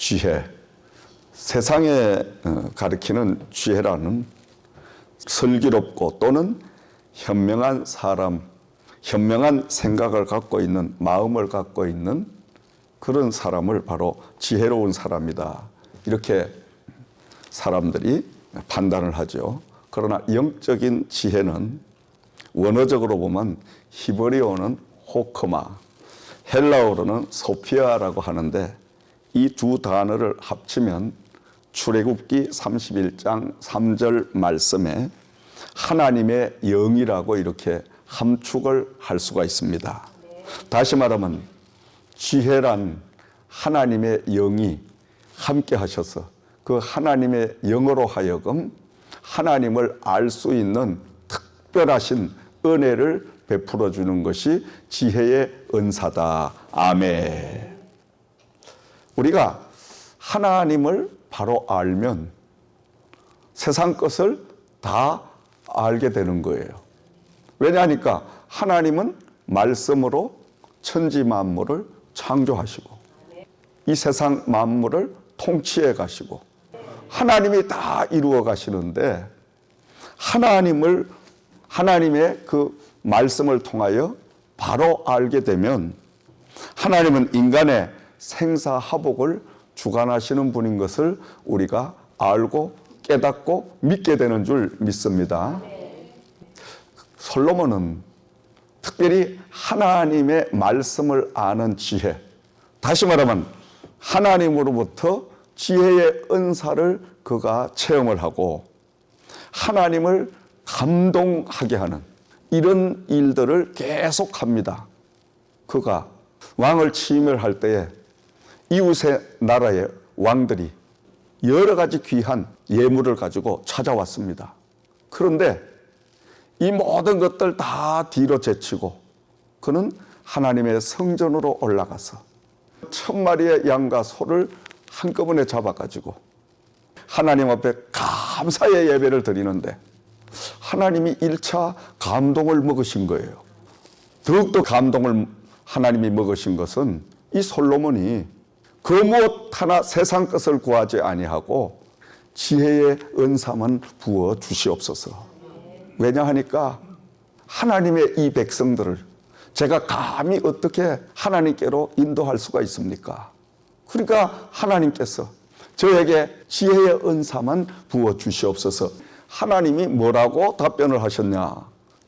지혜, 세상에 어, 가리키는 지혜라는 슬기롭고 또는 현명한 사람, 현명한 생각을 갖고 있는 마음을 갖고 있는 그런 사람을 바로 지혜로운 사람이다. 이렇게 사람들이 판단을 하죠. 그러나 영적인 지혜는 원어적으로 보면 히브리어는 호크마, 헬라어로는 소피아라고 하는데 이 두 단어를 합치면 출애굽기 31장 3절 말씀에 하나님의 영이라고 이렇게 함축을 할 수가 있습니다. 다시 말하면 지혜란 하나님의 영이 함께 하셔서 그 하나님의 영으로 하여금 하나님을 알 수 있는 특별하신 은혜를 베풀어 주는 것이 지혜의 은사다. 아멘. 우리가 하나님을 바로 알면 세상 것을 다 알게 되는 거예요. 왜냐하니까 하나님은 말씀으로 천지 만물을 창조하시고 이 세상 만물을 통치해 가시고 하나님이 다 이루어 가시는데 하나님을 하나님의 그 말씀을 통하여 바로 알게 되면 하나님은 인간의 생사화복을 주관하시는 분인 것을 우리가 알고 깨닫고 믿게 되는 줄 믿습니다. 솔로몬은 특별히 하나님의 말씀을 아는 지혜, 다시 말하면 하나님으로부터 지혜의 은사를 그가 체험을 하고 하나님을 감동하게 하는 이런 일들을 계속 합니다. 그가 왕을 침멸할 때에 이웃의 나라의 왕들이 여러 가지 귀한 예물을 가지고 찾아왔습니다. 그런데 이 모든 것들 다 뒤로 제치고 그는 하나님의 성전으로 올라가서 천 마리의 양과 소를 한꺼번에 잡아가지고 하나님 앞에 감사의 예배를 드리는데 하나님이 1차 감동을 먹으신 거예요. 더욱더 감동을 하나님이 먹으신 것은 이 솔로몬이 그 무엇 하나 세상 것을 구하지 아니하고 지혜의 은사만 부어 주시옵소서. 왜냐하니까 하나님의 이 백성들을 제가 감히 어떻게 하나님께로 인도할 수가 있습니까? 그러니까 하나님께서 저에게 지혜의 은사만 부어 주시옵소서. 하나님이 뭐라고 답변을 하셨냐?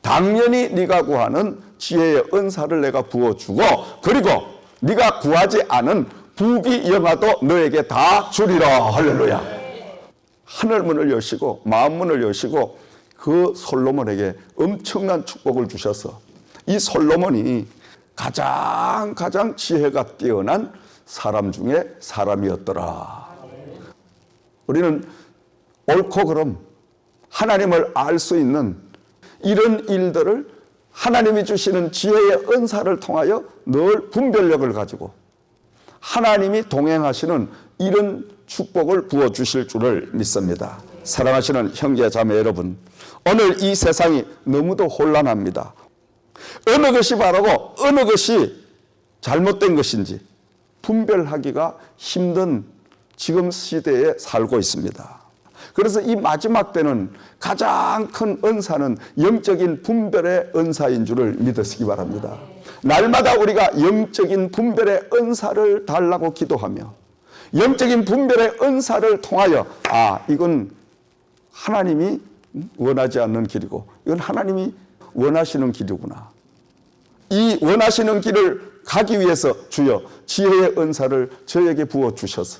당연히 네가 구하는 지혜의 은사를 내가 부어 주고 그리고 네가 구하지 않은 부귀 영화도 너에게 다 주리라. 할렐루야. 하늘 문을 여시고 마음 문을 여시고 그 솔로몬에게 엄청난 축복을 주셔서 이 솔로몬이 가장 가장 지혜가 뛰어난 사람 중에 사람이었더라. 우리는 옳고 그름 하나님을 알 수 있는 이런 일들을 하나님이 주시는 지혜의 은사를 통하여 늘 분별력을 가지고 하나님이 동행하시는 이런 축복을 부어 주실 줄을 믿습니다. 사랑하시는 형제 자매 여러분, 오늘 이 세상이 너무도 혼란합니다. 어느 것이 바라고 어느 것이 잘못된 것인지 분별하기가 힘든 지금 시대에 살고 있습니다. 그래서 이 마지막 때는 가장 큰 은사는 영적인 분별의 은사인 줄을 믿으시기 바랍니다. 날마다 우리가 영적인 분별의 은사를 달라고 기도하며 영적인 분별의 은사를 통하여 아 이건 하나님이 원하지 않는 길이고 이건 하나님이 원하시는 길이구나. 이 원하시는 길을 가기 위해서 주여 지혜의 은사를 저에게 부어 주셔서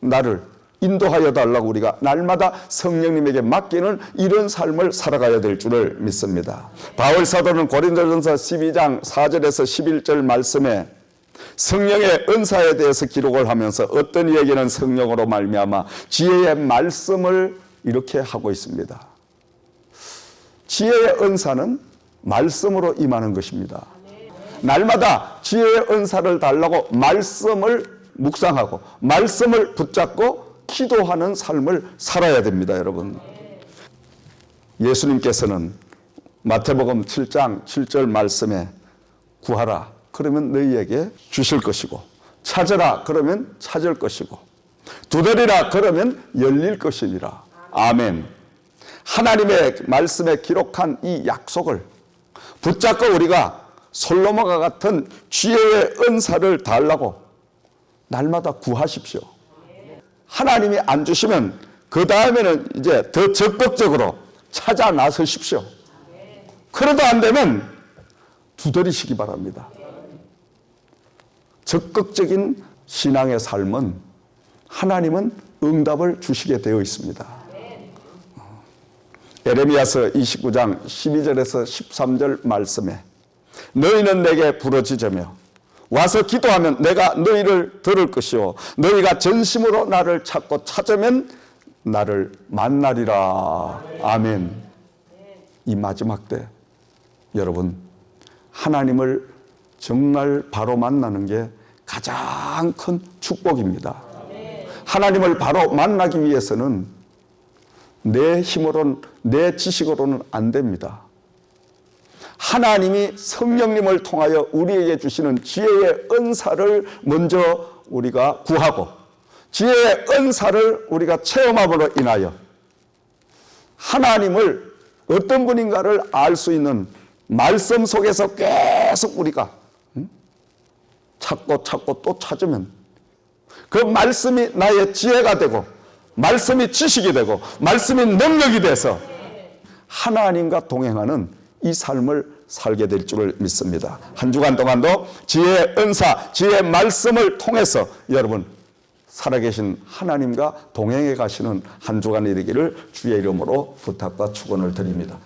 나를 인도하여 달라고 우리가 날마다 성령님에게 맡기는 이런 삶을 살아가야 될 줄을 믿습니다. 바울 사도는 고린도전서 12장 4절에서 11절 말씀에 성령의 은사에 대해서 기록을 하면서 어떤 이에게는 성령으로 말미암아 지혜의 말씀을 이렇게 하고 있습니다. 지혜의 은사는 말씀으로 임하는 것입니다. 날마다 지혜의 은사를 달라고 말씀을 묵상하고 말씀을 붙잡고 기도하는 삶을 살아야 됩니다, 여러분. 예수님께서는 마태복음 7장 7절 말씀에 구하라 그러면 너희에게 주실 것이고 찾으라 그러면 찾을 것이고 두드리라 그러면 열릴 것이니라. 아멘. 하나님의 말씀에 기록한 이 약속을 붙잡고 우리가 솔로몬과 같은 지혜의 은사를 달라고 날마다 구하십시오. 하나님이 안 주시면 그 다음에는 이제 더 적극적으로 찾아 나서십시오. 그래도 안 되면 두드리시기 바랍니다. 적극적인 신앙의 삶은 하나님은 응답을 주시게 되어 있습니다. 에레미야서 29장 12절에서 13절 말씀에 너희는 내게 부르짖으며 와서 기도하면 내가 너희를 들을 것이요. 너희가 전심으로 나를 찾고 찾으면 나를 만나리라. 아멘. 이 마지막 때 여러분 하나님을 정말 바로 만나는 게 가장 큰 축복입니다. 하나님을 바로 만나기 위해서는 내 힘으로는 내 지식으로는 안 됩니다. 하나님이 성령님을 통하여 우리에게 주시는 지혜의 은사를 먼저 우리가 구하고 지혜의 은사를 우리가 체험함으로 인하여 하나님을 어떤 분인가를 알 수 있는 말씀 속에서 계속 우리가 음? 찾고 찾고 또 찾으면 그 말씀이 나의 지혜가 되고 말씀이 지식이 되고 말씀이 능력이 돼서 하나님과 동행하는 이 삶을 살게 될 줄을 믿습니다. 한 주간 동안도 지혜의 은사, 지혜의 말씀을 통해서 여러분 살아계신 하나님과 동행해 가시는 한 주간이 되기를 주의 이름으로 부탁과 축원을 드립니다.